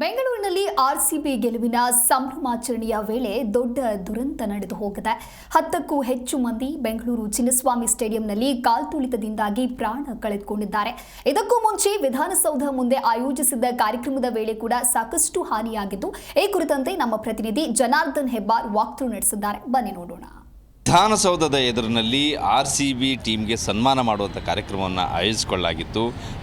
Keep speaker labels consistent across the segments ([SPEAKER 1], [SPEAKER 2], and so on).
[SPEAKER 1] ಬೆಂಗಳೂರಿನಲ್ಲಿ ಆರ್ಸಿಬಿ ಗೆಲುವಿನ ಸಂಭ್ರಮಾಚರಣೆಯ ವೇಳೆ ದೊಡ್ಡ ದುರಂತ ನಡೆದು ಹೋಗಿದೆ. ಹತ್ತಕ್ಕೂ ಹೆಚ್ಚು ಮಂದಿ ಬೆಂಗಳೂರು ಚಿನ್ನಸ್ವಾಮಿ ಸ್ಟೇಡಿಯಂನಲ್ಲಿ ಕಾಲ್ತುಳಿತದಿಂದಾಗಿ ಪ್ರಾಣ ಕಳೆದುಕೊಂಡಿದ್ದಾರೆ. ಇದಕ್ಕೂ ಮುಂಚೆ ವಿಧಾನಸೌಧ ಮುಂದೆ ಆಯೋಜಿಸಿದ್ದ ಕಾರ್ಯಕ್ರಮದ ವೇಳೆ ಕೂಡ ಸಾಕಷ್ಟು ಹಾನಿಯಾಗಿದ್ದು, ಈ ಕುರಿತಂತೆ ನಮ್ಮ ಪ್ರತಿನಿಧಿ ಜನಾರ್ದನ್ ಹೆಬ್ಬಾರ್ ವಾಕ್ಥ್ರೂ ನಡೆಸಿದ್ದಾರೆ. ಬನ್ನಿ ನೋಡೋಣ.
[SPEAKER 2] ವಿಧಾನಸೌಧದ ಎದುರಿನಲ್ಲಿ ಆರ್ ಸಿ ಬಿ ಟೀಮ್ಗೆ ಸನ್ಮಾನ ಮಾಡುವಂಥ ಕಾರ್ಯಕ್ರಮವನ್ನು ಆಯೋಜಿಸಿಕೊಳ್ಳಲಾಗಿತ್ತು.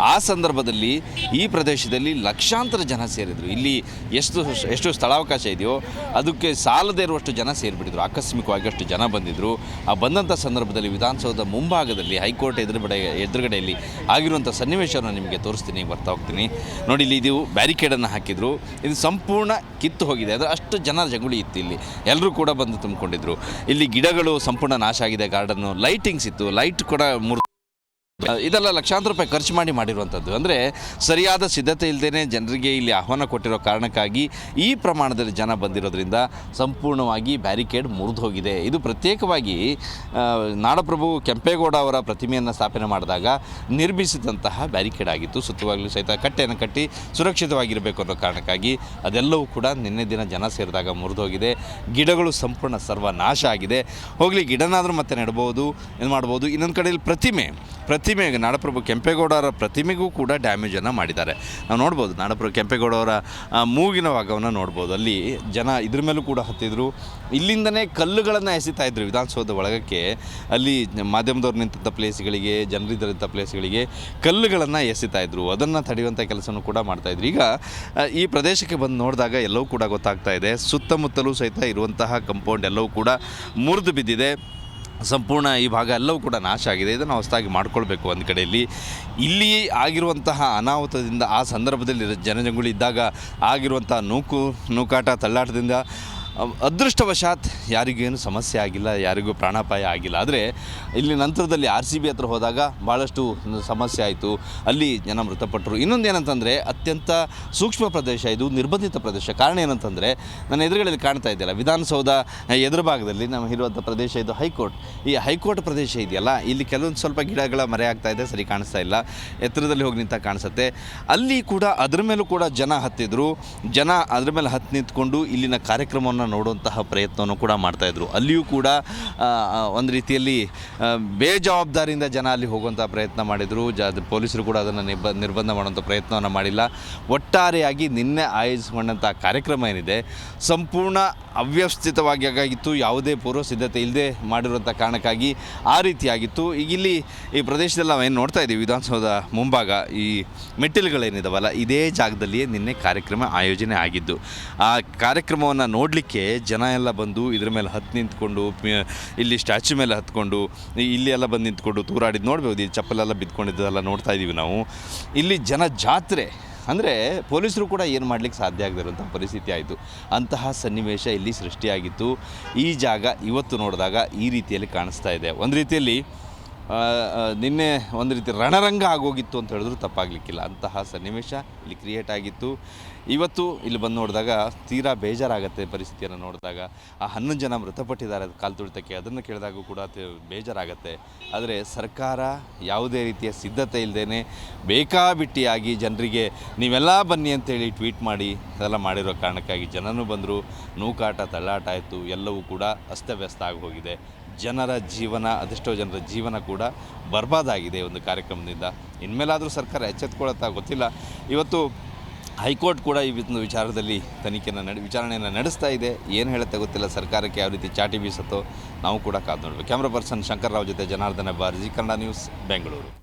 [SPEAKER 2] ಆ ಸಂದರ್ಭದಲ್ಲಿ ಈ ಪ್ರದೇಶದಲ್ಲಿ ಲಕ್ಷಾಂತರ ಜನ ಸೇರಿದರು. ಇಲ್ಲಿ ಎಷ್ಟು ಎಷ್ಟು ಸ್ಥಳಾವಕಾಶ ಇದೆಯೋ ಅದಕ್ಕೆ ಸಾಲದೇ ಇರುವಷ್ಟು ಜನ ಸೇರಿಬಿಟ್ಟಿದ್ರು. ಆಕಸ್ಮಿಕವಾಗಿ ಅಷ್ಟು ಜನ ಬಂದಿದ್ದರು ಆ ಬಂದಂಥ ಸಂದರ್ಭದಲ್ಲಿ ವಿಧಾನಸೌಧ ಮುಂಭಾಗದಲ್ಲಿ ಹೈಕೋರ್ಟ್ ಎದುರುಗಡೆ, ಎದುರುಗಡೆಯಲ್ಲಿ ಆಗಿರುವಂಥ ಸನ್ನಿವೇಶವನ್ನು ನಿಮಗೆ ತೋರಿಸ್ತೀನಿ, ಬರ್ತಾ ಹೋಗ್ತೀನಿ. ನೋಡಿ, ಇಲ್ಲಿ ಇದು ಬ್ಯಾರಿಕೇಡನ್ನು ಹಾಕಿದ್ರು. ಇದು ಸಂಪೂರ್ಣ ಕಿತ್ತು ಹೋಗಿದೆ. ಅದರ ಅಷ್ಟು ಜನ ಜಗುಳಿ ಇತ್ತು ಇಲ್ಲಿ. ಎಲ್ಲರೂ ಕೂಡ ಬಂದು ತುಂಬಿಕೊಂಡಿದ್ರು. ಇಲ್ಲಿ ಗಿಡಗಳು ಸಂಪೂರ್ಣ ನಾಶ ಆಗಿದೆ ಗಾರ್ಡನ್ನು. ಲೈಟಿಂಗ್ಸ್ ಇತ್ತು. ಲೈಟ್ ಕೂಡ ಮುರ್ ಇದೆಲ್ಲ ಲಕ್ಷಾಂತರ ರೂಪಾಯಿ ಖರ್ಚು ಮಾಡಿ ಮಾಡಿರುವಂಥದ್ದು. ಅಂದರೆ ಸರಿಯಾದ ಸಿದ್ಧತೆ ಇಲ್ಲದೇ ಜನರಿಗೆ ಇಲ್ಲಿ ಆಹ್ವಾನ ಕೊಟ್ಟಿರೋ ಕಾರಣಕ್ಕಾಗಿ ಈ ಪ್ರಮಾಣದಲ್ಲಿ ಜನ ಬಂದಿರೋದ್ರಿಂದ ಸಂಪೂರ್ಣವಾಗಿ ಬ್ಯಾರಿಕೇಡ್ ಮುರಿದು ಹೋಗಿದೆ. ಇದು ಪ್ರತ್ಯೇಕವಾಗಿ ನಾಡಪ್ರಭು ಕೆಂಪೇಗೌಡ ಅವರ ಪ್ರತಿಮೆಯನ್ನು ಸ್ಥಾಪನೆ ಮಾಡಿದಾಗ ನಿರ್ಮಿಸಿದಂತಹ ಬ್ಯಾರಿಕೇಡ್ ಆಗಿತ್ತು. ಸುತ್ತವಾಗಲೂ ಸಹಿತ ಕಟ್ಟೆಯನ್ನು ಕಟ್ಟಿ ಸುರಕ್ಷಿತವಾಗಿರಬೇಕು ಅನ್ನೋ ಕಾರಣಕ್ಕಾಗಿ ಅದೆಲ್ಲವೂ ಕೂಡ ನಿನ್ನೆ ದಿನ ಜನ ಸೇರಿದಾಗ ಮುರಿದೋಗಿದೆ ಗಿಡಗಳು ಸಂಪೂರ್ಣ ಸರ್ವನಾಶ ಆಗಿದೆ. ಹೋಗಲಿ, ಗಿಡನಾದರೂ ಮತ್ತೆ ನೆಡ್ಬೋದು ಇದು ಮಾಡ್ಬೋದು ಇನ್ನೊಂದು ಕಡೆಯಲ್ಲಿ ಪ್ರತಿಮೆ ಪ್ರತಿಮೆ ನಾಡಪ್ರಭು ಕೆಂಪೇಗೌಡರ ಪ್ರತಿಮೆಗೂ ಕೂಡ ಡ್ಯಾಮೇಜನ್ನು ಮಾಡಿದ್ದಾರೆ. ನಾವು ನೋಡ್ಬೋದು, ನಾಡಪ್ರಭು ಕೆಂಪೇಗೌಡವರ ಮೂಗಿನ ಭಾಗವನ್ನು ನೋಡ್ಬೋದು. ಅಲ್ಲಿ ಜನ ಇದ್ರ ಮೇಲೂ ಕೂಡ ಹತ್ತಿದ್ರು. ಇಲ್ಲಿಂದನೇ ಕಲ್ಲುಗಳನ್ನು ಎಸಿತಾ ಇದ್ರು ವಿಧಾನಸೌಧ ಒಳಗಕ್ಕೆ. ಅಲ್ಲಿ ಮಾಧ್ಯಮದವ್ರು ನಿಂತಿದ್ದ ಪ್ಲೇಸ್ಗಳಿಗೆ ಜನರಿದ್ದಂಥ ಪ್ಲೇಸ್ಗಳಿಗೆ ಕಲ್ಲುಗಳನ್ನು ಎಸಿತಾ ಇದ್ರು. ಅದನ್ನು ತಡೆಯುವಂಥ ಕೆಲಸನೂ ಕೂಡ ಮಾಡ್ತಾಯಿದ್ರು ಈಗ ಈ ಪ್ರದೇಶಕ್ಕೆ ಬಂದು ನೋಡಿದಾಗ ಎಲ್ಲವೂ ಕೂಡ ಗೊತ್ತಾಗ್ತಾ ಇದೆ. ಸುತ್ತಮುತ್ತಲೂ ಸಹಿತ ಇರುವಂತಹ ಕಂಪೌಂಡ್ ಎಲ್ಲವೂ ಕೂಡ ಮುರಿದು ಬಿದ್ದಿದೆ. ಸಂಪೂರ್ಣ ಈ ಭಾಗ ಎಲ್ಲವೂ ಕೂಡ ನಾಶ ಆಗಿದೆ. ಇದನ್ನು ಹೊಸದಾಗಿ ಮಾಡ್ಕೊಳ್ಬೇಕು ಒಂದು ಕಡೆಯಲ್ಲಿ. ಇಲ್ಲಿ ಆಗಿರುವಂತಹ ಅನಾಹುತದಿಂದ ಆ ಸಂದರ್ಭದಲ್ಲಿ ಜನಜಂಗುಳಿ ಇದ್ದಾಗ ಆಗಿರುವಂತಹ ನೂಕು, ನೂಕಾಟ, ತಳ್ಳಾಟದಿಂದ ಅದೃಷ್ಟವಶಾತ್ ಯಾರಿಗೇನು ಸಮಸ್ಯೆ ಆಗಿಲ್ಲ, ಯಾರಿಗೂ ಪ್ರಾಣಾಪಾಯ ಆಗಿಲ್ಲ. ಆದರೆ ಇಲ್ಲಿ ನಂತರದಲ್ಲಿ ಆರ್ ಸಿ ಬಿ ಹತ್ರ ಹೋದಾಗ ಭಾಳಷ್ಟು ಸಮಸ್ಯೆ ಆಯಿತು. ಅಲ್ಲಿ ಜನ ಮೃತಪಟ್ಟರು. ಇನ್ನೊಂದು ಏನಂತಂದರೆ ಅತ್ಯಂತ ಸೂಕ್ಷ್ಮ ಪ್ರದೇಶ ಇದು, ನಿರ್ಬಂಧಿತ ಪ್ರದೇಶ. ಕಾರಣ ಏನಂತಂದರೆ ನನ್ನ ಎದುರುಗಳಲ್ಲಿ ಕಾಣ್ತಾ ಇದೆಯಲ್ಲ, ವಿಧಾನಸೌಧ ಎದುರು ಭಾಗದಲ್ಲಿ ನಮ್ಮ ಇರುವಂಥ ಪ್ರದೇಶ ಇದು ಹೈಕೋರ್ಟ್. ಈ ಹೈಕೋರ್ಟ್ ಪ್ರದೇಶ ಇದೆಯಲ್ಲ, ಇಲ್ಲಿ ಕೆಲವೊಂದು ಸ್ವಲ್ಪ ಗಿಡಗಳ ಮರೆ ಆಗ್ತಾ ಇದೆ, ಸರಿ ಕಾಣಿಸ್ತಾ ಇಲ್ಲ. ಎತ್ತರದಲ್ಲಿ ಹೋಗಿ ನಿಂತ ಕಾಣಿಸುತ್ತೆ. ಅಲ್ಲಿ ಕೂಡ ಅದ್ರ ಮೇಲೂ ಕೂಡ ಜನ ಹತ್ತಿದ್ರು. ಜನ ಅದ್ರ ಮೇಲೆ ಹತ್ತಿ ನಿಂತ್ಕೊಂಡು ಇಲ್ಲಿನ ಕಾರ್ಯಕ್ರಮವನ್ನು ನೋಡುವಂತಹ ಪ್ರಯತ್ನವನ್ನು ಕೂಡ ಮಾಡ್ತಾಯಿದ್ರು ಅಲ್ಲಿಯೂ ಕೂಡ ಒಂದು ರೀತಿಯಲ್ಲಿ ಬೇಜವಾಬ್ದಾರಿಯಿಂದ ಜನ ಅಲ್ಲಿ ಹೋಗುವಂಥ ಪ್ರಯತ್ನ ಮಾಡಿದರು. ಜ ಪೊಲೀಸರು ಕೂಡ ಅದನ್ನು ನಿಬ, ನಿರ್ಬಂಧ ಮಾಡುವಂಥ ಪ್ರಯತ್ನವನ್ನು ಮಾಡಿಲ್ಲ. ಒಟ್ಟಾರೆಯಾಗಿ ನಿನ್ನೆ ಆಯೋಜಿಸಿಕೊಂಡಂಥ ಕಾರ್ಯಕ್ರಮ ಏನಿದೆ, ಸಂಪೂರ್ಣ ಅವ್ಯವಸ್ಥಿತವಾಗಿ ಆಗಿತ್ತು ಯಾವುದೇ ಪೂರ್ವ ಸಿದ್ಧತೆ ಇಲ್ಲದೆ ಮಾಡಿರುವಂಥ ಕಾರಣಕ್ಕಾಗಿ ಆ ರೀತಿಯಾಗಿತ್ತು. ಈಗ ಇಲ್ಲಿ ಈ ಪ್ರದೇಶದಲ್ಲಿ ನಾವು ಏನು ನೋಡ್ತಾ ಇದ್ದೀವಿ ವಿಧಾನಸೌಧ ಮುಂಭಾಗ ಈ ಮೆಟ್ಟಿಲುಗಳೇನಿದಾವಲ್ಲ, ಇದೇ ಜಾಗದಲ್ಲಿಯೇ ನಿನ್ನೆ ಕಾರ್ಯಕ್ರಮ ಆಯೋಜನೆ ಆಗಿದ್ದು. ಆ ಕಾರ್ಯಕ್ರಮವನ್ನು ನೋಡಲಿಕ್ಕೆ ಜನ ಎಲ್ಲ ಬಂದು ಇದ್ರ ಮೇಲೆ ಹತ್ತು ನಿಂತ್ಕೊಂಡು ಇಲ್ಲಿ ಸ್ಟ್ಯಾಚು ಮೇಲೆ ಹತ್ಕೊಂಡು ಇಲ್ಲಿ ಎಲ್ಲ ಬಂದು ನಿಂತ್ಕೊಂಡು ತೂರಾಡಿದ್ದು ನೋಡ್ಬೋದು, ಈ ಚಪ್ಪಲೆಲ್ಲ ಬಿದ್ಕೊಂಡಿದ್ದೆಲ್ಲ ನೋಡ್ತಾ ಇದ್ದೀವಿ ನಾವು. ಇಲ್ಲಿ ಜನ ಜಾತ್ರೆ, ಅಂದರೆ ಪೊಲೀಸರು ಕೂಡ ಏನು ಮಾಡಲಿಕ್ಕೆ ಸಾಧ್ಯ ಆಗದಿರುವಂಥ ಪರಿಸ್ಥಿತಿ ಆಯಿತು. ಅಂತಹ ಸನ್ನಿವೇಶ ಇಲ್ಲಿ ಸೃಷ್ಟಿಯಾಗಿತ್ತು. ಈ ಜಾಗ ಇವತ್ತು ನೋಡಿದಾಗ ಈ ರೀತಿಯಲ್ಲಿ ಕಾಣಿಸ್ತಾ ಇದೆ. ಒಂದು ರೀತಿಯಲ್ಲಿ ನಿನ್ನೆ ಒಂದು ರೀತಿ ರಣರಂಗ ಆಗೋಗಿತ್ತು ಅಂತ ಹೇಳಿದ್ರು, ತಪ್ಪಾಗಲಿಕ್ಕಿಲ್ಲ. ಅಂತಹ ಸನ್ನಿವೇಶ ಇಲ್ಲಿ ಕ್ರಿಯೇಟ್ ಆಗಿತ್ತು. ಇವತ್ತು ಇಲ್ಲಿ ಬಂದು ನೋಡಿದಾಗ ತೀರಾ ಬೇಜಾರಾಗತ್ತೆ ಪರಿಸ್ಥಿತಿಯನ್ನು ನೋಡಿದಾಗ. ಆ ಹನ್ನೊಂದು ಜನ ಮೃತಪಟ್ಟಿದ್ದಾರೆ, ಅದು ಕಾಲು ತುಳಿತಕ್ಕೆ. ಅದನ್ನು ಕೇಳಿದಾಗೂ ಕೂಡ ಬೇಜಾರಾಗತ್ತೆ. ಆದರೆ ಸರ್ಕಾರ ಯಾವುದೇ ರೀತಿಯ ಸಿದ್ಧತೆ ಇಲ್ಲದೇ ಬೇಕಾಬಿಟ್ಟಿಯಾಗಿ ಜನರಿಗೆ ನೀವೆಲ್ಲ ಬನ್ನಿ ಅಂತೇಳಿ ಟ್ವೀಟ್ ಮಾಡಿ, ಅದೆಲ್ಲ ಮಾಡಿರೋ ಕಾರಣಕ್ಕಾಗಿ ಜನನೂ ಬಂದರು. ನೂಕಾಟ, ತಳ್ಳಾಟ ಆಯಿತು. ಎಲ್ಲವೂ ಕೂಡ ಅಸ್ತವ್ಯಸ್ತ ಆಗಿ ಹೋಗಿದೆ. ಜನರ ಜೀವನ, ಅದೆಷ್ಟೋ ಜನರ ಜೀವನ ಕೂಡ ಬರ್ಬಾದಾಗಿದೆ ಒಂದು ಕಾರ್ಯಕ್ರಮದಿಂದ. ಇನ್ಮೇಲಾದರೂ ಸರ್ಕಾರ ಎಚ್ಚೆತ್ಕೊಳ್ಳುತ್ತಾ ಗೊತ್ತಿಲ್ಲ. ಇವತ್ತು ಹೈಕೋರ್ಟ್ ಕೂಡ ಈ ಒಂದು ವಿಚಾರದಲ್ಲಿ ತನಿಖೆಯನ್ನು ನಡೆ, ವಿಚಾರಣೆಯನ್ನು ನಡೆಸ್ತಾ ಇದೆ. ಏನು ಹೇಳುತ್ತೆ ಗೊತ್ತಿಲ್ಲ, ಸರ್ಕಾರಕ್ಕೆ ಯಾವ ರೀತಿ ಚಾಟಿ ಬೀಸುತ್ತೋ ನಾವು ಕೂಡ ಕಾದು ನೋಡಬೇಕು. ಕ್ಯಾಮ್ರಾ ಪರ್ಸನ್ ಶಂಕರ್ರಾವ್ ಜೊತೆ ಜನಾರ್ದನ ಬಾರ್ಜಿ, ಕನ್ನಡ ನ್ಯೂಸ್, ಬೆಂಗಳೂರು.